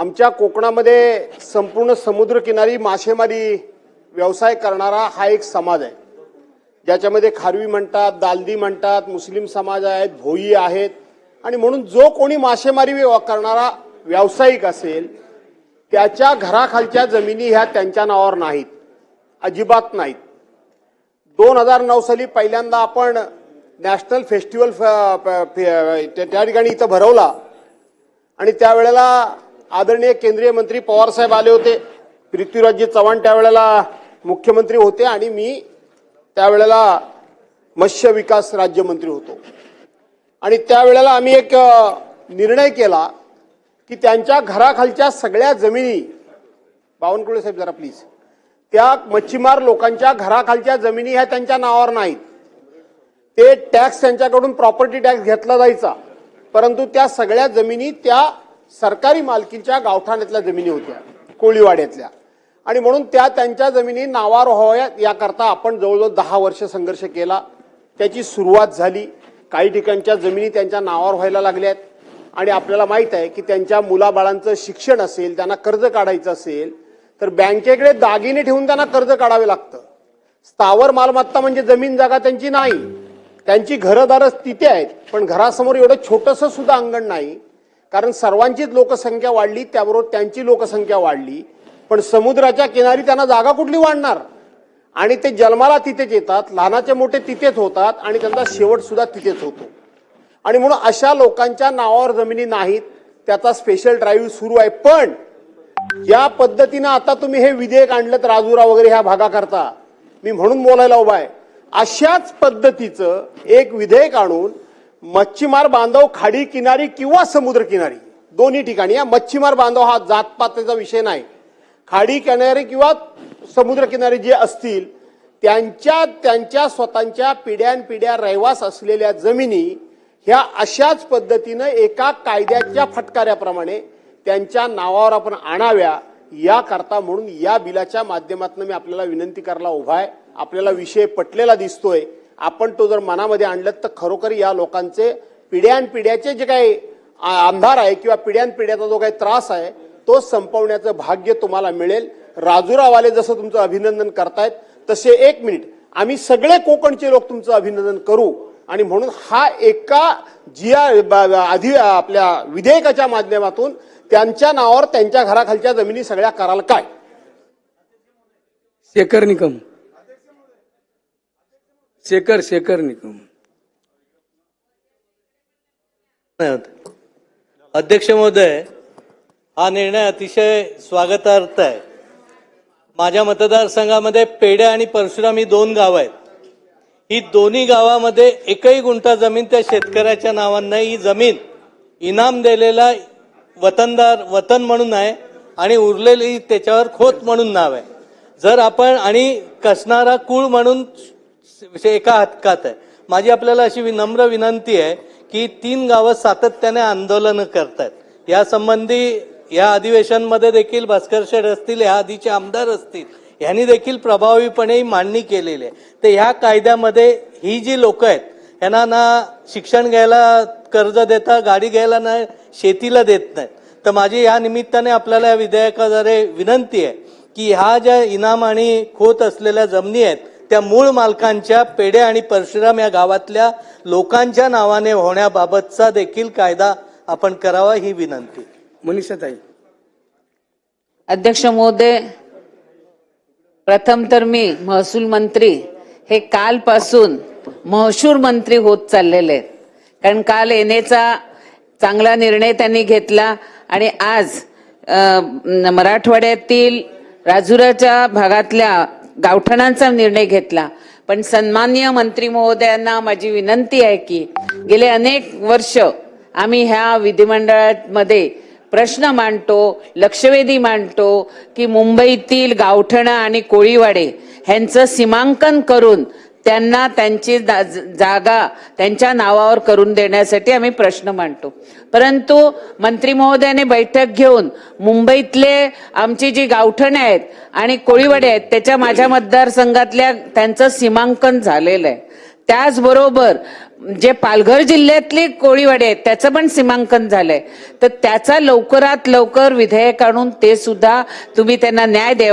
आमच्या कोकणामध्ये संपूर्ण समुद्रकिनारी मासेमारी व्यवसाय करणारा हा एक समाज आहे. ज्याच्यामध्ये खारवी म्हणतात दालदी म्हणतात मुस्लिम समाज आहेत भोई आहेत. आणि म्हणून जो कोणी मासेमारी व्यव- करणारा व्यावसायिक असेल त्याच्या घराखालच्या जमिनी ह्या त्यांच्या नावावर नाहीत. अजिबात नाहीत. दोन हजार नऊ साली पहिल्यांदा आपण नॅशनल फेस्टिवल फ- प- त्या त्या ठिकाणी इथं भरवला. आणि त्यावेळेला आदरणीय केंद्रीय मंत्री पवारसाहेब आले होते. पृथ्वीराजजी चव्हाण त्यावेळेला मुख्यमंत्री होते आणि मी त्यावेळेला मत्स्य विकास राज्यमंत्री होतो. आणि त्यावेळेला आम्ही एक निर्णय केला की त्यांच्या घराखालच्या सगळ्या जमिनी बावनकुळे साहेब जरा प्लीज त्या मच्छीमार लोकांच्या घराखालच्या जमिनी ह्या त्यांच्या नावावर नाहीत. ते टॅक्स त्यांच्याकडून प्रॉपर्टी टॅक्स घेतला जायचा. परंतु त्या सगळ्या जमिनी त्या सरकारी मालकीच्या गावठाण्यातल्या जमिनी होत्या कोळीवाड्यातल्या. आणि म्हणून त्या त्यांच्या जमिनी नावार व्हाव्यात याकरता आपण जवळजवळ दहा वर्ष संघर्ष केला. त्याची सुरुवात झाली. काही ठिकाणच्या जमिनी त्यांच्या नावावर व्हायला लागल्यात. आणि आपल्याला माहीत आहे की त्यांच्या मुलाबाळांचं शिक्षण असेल त्यांना कर्ज काढायचं असेल तर बँकेकडे दागिने ठेवून त्यांना कर्ज काढावे लागतं. स्थावर मालमत्ता म्हणजे जमीन जागा त्यांची नाही. त्यांची घरदारच तिथे आहेत पण घरासमोर एवढं छोटंसं सुद्धा अंगण नाही. कारण सर्वांचीच लोकसंख्या वाढली त्याबरोबर त्यांची लोकसंख्या वाढली. पण समुद्राच्या किनारी त्यांना जागा कुठली वाढणार? आणि ते जन्माला तिथेच येतात लहानाचे मोठे तिथेच होतात आणि त्यांचा शेवट सुद्धा तिथेच होतो. आणि म्हणून अशा लोकांच्या नावावर जमिनी नाहीत त्याचा स्पेशल ड्राईव्ह सुरू आहे. पण या पद्धतीनं आता तुम्ही हे विधेयक आणलं राजुरा वगैरे ह्या भागाकरता. मी म्हणून बोलायला उभा आहे. अशाच पद्धतीचं एक विधेयक आणून मच्छीमार बांधव खाडी किनारी किंवा समुद्र किनारी. दोन्ही ठिकाणी. या मच्छीमार बांधव हा जातपातीचा विषय नाही. खाडी किनारी किंवा समुद्र किनारी जे असतील त्यांच्या त्यांच्या स्वतःच्या पिढ्यानपिढ्या रहिवास असलेल्या जमिनी ह्या अशाच पद्धतीनं एका कायद्याच्या फटकाऱ्याप्रमाणे त्यांच्या नावावर आपण आणाव्या याकरता म्हणून या बिलाच्या माध्यमातून मी आपल्याला विनंती करायला उभा आहे. आपल्याला विषय पटलेला दिसतोय. आपण तो जर मनामध्ये आणलं तर खरोखर या लोकांचे पिढ्यानपिढ्याचे जे काही अंधार आहे किंवा पिढ्यानपिढ्याचा जो काही त्रास आहे तो संपवण्याचं भाग्य तुम्हाला मिळेल. राजूरावाले जसं तुमचं अभिनंदन करतायत तसे एक मिनिट. आम्ही सगळे कोकणचे लोक तुमचं अभिनंदन करू. आणि म्हणून हा एका जिया आधी आपल्या विधेयकाच्या माध्यमातून त्यांच्या नावावर त्यांच्या घराखालच्या जमिनी सगळ्या कराल काय? शेखर निकम. शेखर शेखर निकम. अध्यक्ष महोदय हा निर्णय अतिशय स्वागतार्थ आहे. माझ्या मतदारसंघामध्ये पेढे आणि परशुराम ही दोन गावं आहेत. ही दोन्ही गावामध्ये एकही गुंठा जमीन त्या शेतकऱ्याच्या नावानं ही जमीन इनाम दिलेला वतनदार वतन म्हणून आहे आणि उरलेली त्याच्यावर खोत म्हणून नाव आहे. जर आपण आणि कसणारा कुळ म्हणून विषय एका हक्कात आहे. माझी आपल्याला अशी विनम्र विनंती आहे की तीन गावं सातत्याने आंदोलनं करतात या संबंधी या अधिवेशनमध्ये देखील भास्कर शेठ असतील या आधीचे आमदार असतील यांनी देखील प्रभावीपणे मांडणी केलेली आहे. तर ह्या कायद्यामध्ये ही जी लोक आहेत यांना ना शिक्षण घ्यायला कर्ज देता गाडी घ्यायला ना शेतीला देत नाहीत. तर माझी या निमित्ताने आपल्याला या विधेयकाद्वारे विनंती आहे की ह्या ज्या इनाम आणि खोत असलेल्या जमिनी आहेत त्या मूळ मालकांच्या पेढे आणि परशुराम या गावातल्या लोकांच्या नावाने होण्याबाबतचा देखील कायदा आपण करावा ही विनंती. मनीषाताई. अध्यक्ष महोदय प्रथम तर मी महसूल मंत्री हे कालपासून महसूर मंत्री होत चाललेले आहेत. कारण काल येण्याचा चांगला निर्णय त्यांनी घेतला आणि आज मराठवाड्यातील राजुराच्या भागातल्या गावठणांचा निर्णय घेतला. पण सन्माननीय मंत्री महोदयांना माझी विनंती आहे की गेले अनेक वर्ष आम्ही ह्या विधिमंडळामध्ये प्रश्न मांडतो लक्षवेधी मांडतो की मुंबईतील गावठणं आणि कोळीवाडे ह्यांचं सीमांकन करून त्यांना त्यांची जा- जागा त्यांच्या नावावर करून देण्यासाठी आम्ही प्रश्न मांडतो. परंतु मंत्री महोदयाने बैठक घेऊन मुंबईतले आमची जी गावठणे आहेत आणि कोळीवडे आहेत त्याच्या माझ्या मतदारसंघातल्या त्यांचं सीमांकन झालेलं आहे. त्याचबरोबर जे पालघर जिल्ह्यातली कोळीवाडे आहेत त्याचं पण सीमांकन झालंय. तर त्याचा लवकरात लवकर विधेयक आणून ते सुद्धा तुम्ही त्यांना न्याय द्यावा.